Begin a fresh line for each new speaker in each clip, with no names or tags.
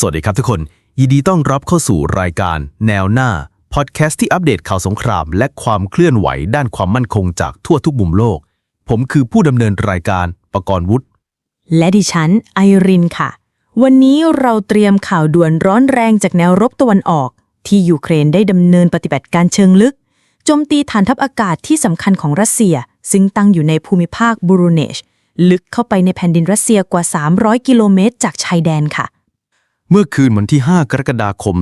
สวัสดีครับทุกคน ยินดีต้อนรับเข้าสู่รายการ แนวหน้า พอดแคสต์ที่อัปเดตข่าวสงคราม และความเคลื่อนไหวด้านความมั่นคงจากทั่วทุกมุมโลก ผมคือผู้ดำเนินรายการประกรณ์วุฒิ
และดิฉันไอรินค่ะ วันนี้เราเตรียมข่าวด่วนร้อนแรงจากแนวรบตะวันออก ที่ยูเครนได้ดำเนินปฏิบัติการเชิงลึกโจมตีฐานทัพอากาศที่สำคัญของรัสเซีย ซึ่งตั้งอยู่ในภูมิภาคบูรูเนช ลึกเข้าไปในแผ่นดินรัสเซียกว่า 300 กิโลเมตรจากชายแดนค่ะ
เมื่อคืนวันที่ 5 กรกฎาคม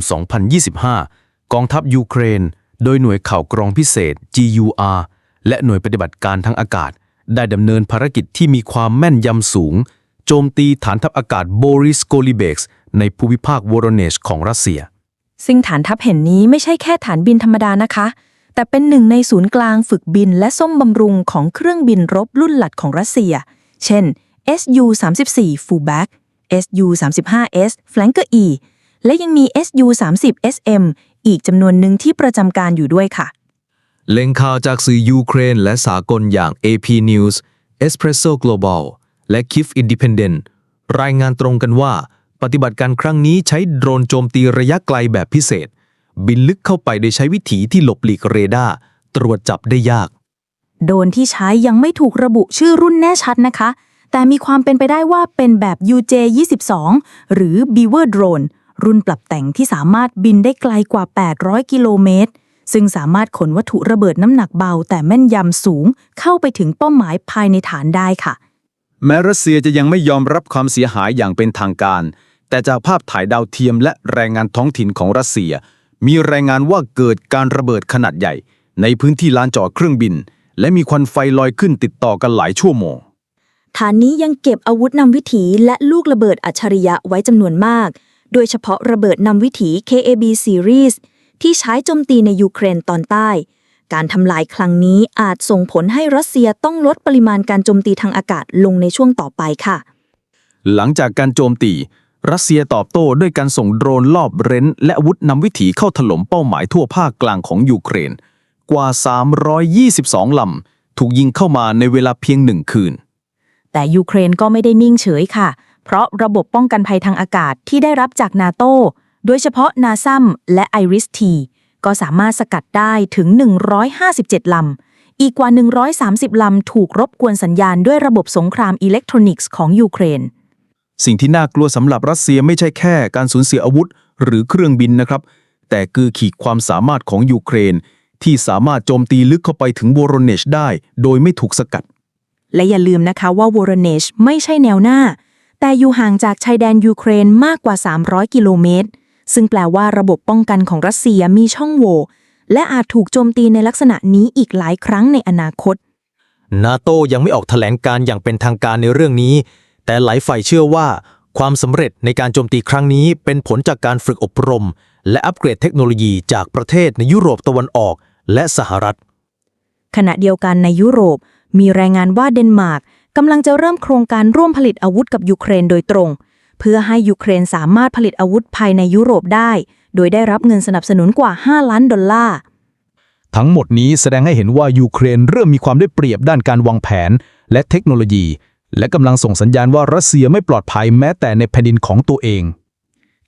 2025 กองทัพยูเครน โดยหน่วยข่าวกรองพิเศษ GUR และหน่วยปฏิบัติการทางอากาศ ได้ดำเนินภารกิจที่มีความแม่นยำสูง โจมตีฐานทัพอากาศโบริสโกลิเบกส์ในภูมิภาควโรเนชของรัสเซีย
ซึ่งฐานทัพเห็นนี้ไม่ใช่แค่ฐานบินธรรมดานะคะ แต่เป็นหนึ่งในศูนย์กลางฝึกบินและส้มบำรุงของเครื่องบินรบรุ่นหลัดของรัสเซีย เช่น SU-34 Fullback SU-35S Flanker E และยังมี SU-30SM อีกจำนวนหนึ่งที่ประจำการอยู่ด้วยค่ะ
เล็งข่าวจากสื่อยูเครนและสากลอย่าง AP News Espresso Global และ Kiev Independent รายงานตรงกันว่า ปฏิบัติการครั้งนี้ใช้โดรนโจมตีระยะไกลแบบพิเศษ บินลึกเข้าไปโดยใช้วิถีที่หลบหลีกเรดาร์ตรวจจับได้ยาก
โดรนที่ใช้ยังไม่ถูกระบุชื่อรุ่นแน่ชัดนะคะ แต่มีความเป็นไปได้ว่าเป็นแบบ UJ-22 หรือ Beaver Drone รุ่นปรับแต่งที่สามารถบินได้ไกลกว่า 800 กิโลเมตร ซึ่งสามารถขนวัตถุระเบิดน้ำหนักเบา แต่แม่นยำสูงเข้าไปถึงเป้าหมายภายในฐานได้ค่ะ
แม้รัสเซียจะยังไม่ยอมรับความเสียหายอย่างเป็นทางการ แต่จากภาพถ่ายดาวเทียมและแรงงานท้องถิ่นของรัสเซีย มีรายงานว่าเกิดการระเบิดขนาดใหญ่ ในพื้นที่ลานจอดเครื่องบิน และมีควันไฟลอยขึ้นติดต่อกันหลายชั่วโมง
ฐานนี้ยังเก็บอาวุธนำวิถีและลูกระเบิดอัจฉริยะไว้จำนวนมาก โดยเฉพาะระเบิดนำวิถี KAB Series ที่ใช้โจมตีในยูเครนตอนใต้ การทำลายครั้งนี้อาจส่งผลให้รัสเซียต้องลดปริมาณการโจมตีทางอากาศลงในช่วงต่อไปค่ะ
หลังจากการโจมตี รัสเซียตอบโต้ด้วยการส่งโดรนลอบเร้น และอาวุธนำวิถีเข้าถล่มเป้าหมายทั่วภาคกลางของยูเครน กว่า 322 ลำ ถูกยิงเข้ามาในเวลาเพียงหนึ่งคืน
แต่ยูเครนก็ไม่ได้นิ่งเฉยค่ะ เพราะระบบป้องกันภัยทางอากาศที่ได้รับจากนาโตโดยเฉพาะนาซัมและไอริสทีก็สามารถสกัดได้ถึง 157 ลำ อีกกว่า 130 ลำ ถูกรบกวนสัญญาณด้วยระบบสงครามอิเล็กทรอนิกส์ของยูเครน
สิ่งที่น่ากลัวสำหรับรัสเซียไม่ใช่แค่การสูญเสียอาวุธ หรือเครื่องบินนะครับ แต่คือขีดความสามารถของยูเครน ที่สามารถโจมตีลึกเข้าไปถึงโวโรเนชได้ โดยไม่ถูกสกัด
และอย่าลืมนะคะว่าวอร์เนชไม่ใช่แนวหน้า แต่อยู่ห่างจากชายแดนยูเครนมากกว่า 300 กิโลเมตร ซึ่งแปลว่าระบบป้องกันของรัสเซียมีช่องโหว่และอาจถูกโจมตีในลักษณะนี้อีกหลายครั้งในอนาคต
นาโตยังไม่ออกแถลงการอย่างเป็นทางการในเรื่องนี้ แต่หลายฝ่ายเชื่อว่า ความสำเร็จในการโจมตีครั้งนี้เป็นผลจากการฝึกอบรม และอัปเกรดเทคโนโลยีจากประเทศในยุโรปตะวันออกและสหรัฐ
ขณะเดียวกันในยุโรป มีรายงานว่าเดนมาร์กกำลังจะเริ่มโครงการร่วมผลิตอาวุธกับยูเครนโดยตรง เพื่อให้ยูเครนสามารถผลิตอาวุธภายในยุโรปได้ โดยได้รับเงินสนับสนุนกว่า 5 ล้านดอลลาร์
ทั้งหมดนี้แสดงให้เห็นว่ายูเครนเริ่มมีความได้เปรียบด้านการวางแผน และเทคโนโลยี และกำลังส่งสัญญาณว่ารัสเซียไม่ปลอดภัยแม้แต่ในแผ่นดินของตัวเอง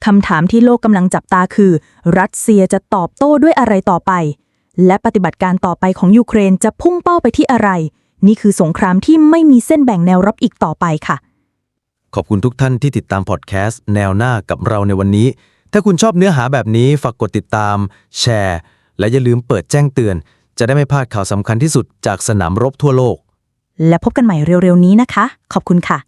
คำถามที่โลกกำลังจับตาคือ รัสเซียจะตอบโต้ด้วยอะไรต่อไป และปฏิบัติการต่อไปของยูเครนจะพุ่งเป้าไปที่อะไร นี่คือสงครามที่ไม่มีเส้นแบ่งแนวรับอีกต่อไปค่ะ
ขอบคุณทุกท่านที่ติดตามพอดแคสต์แนวหน้ากับเราในวันนี้ ถ้าคุณชอบเนื้อหาแบบนี้ฝากกดติดตาม แชร์ และอย่าลืมเปิดแจ้งเตือน จะได้ไม่พลาดข่าวสำคัญที่สุดจากสนามรบทั่วโลก
และพบกันใหม่เร็วๆนี้นะคะ ขอบคุณค่ะ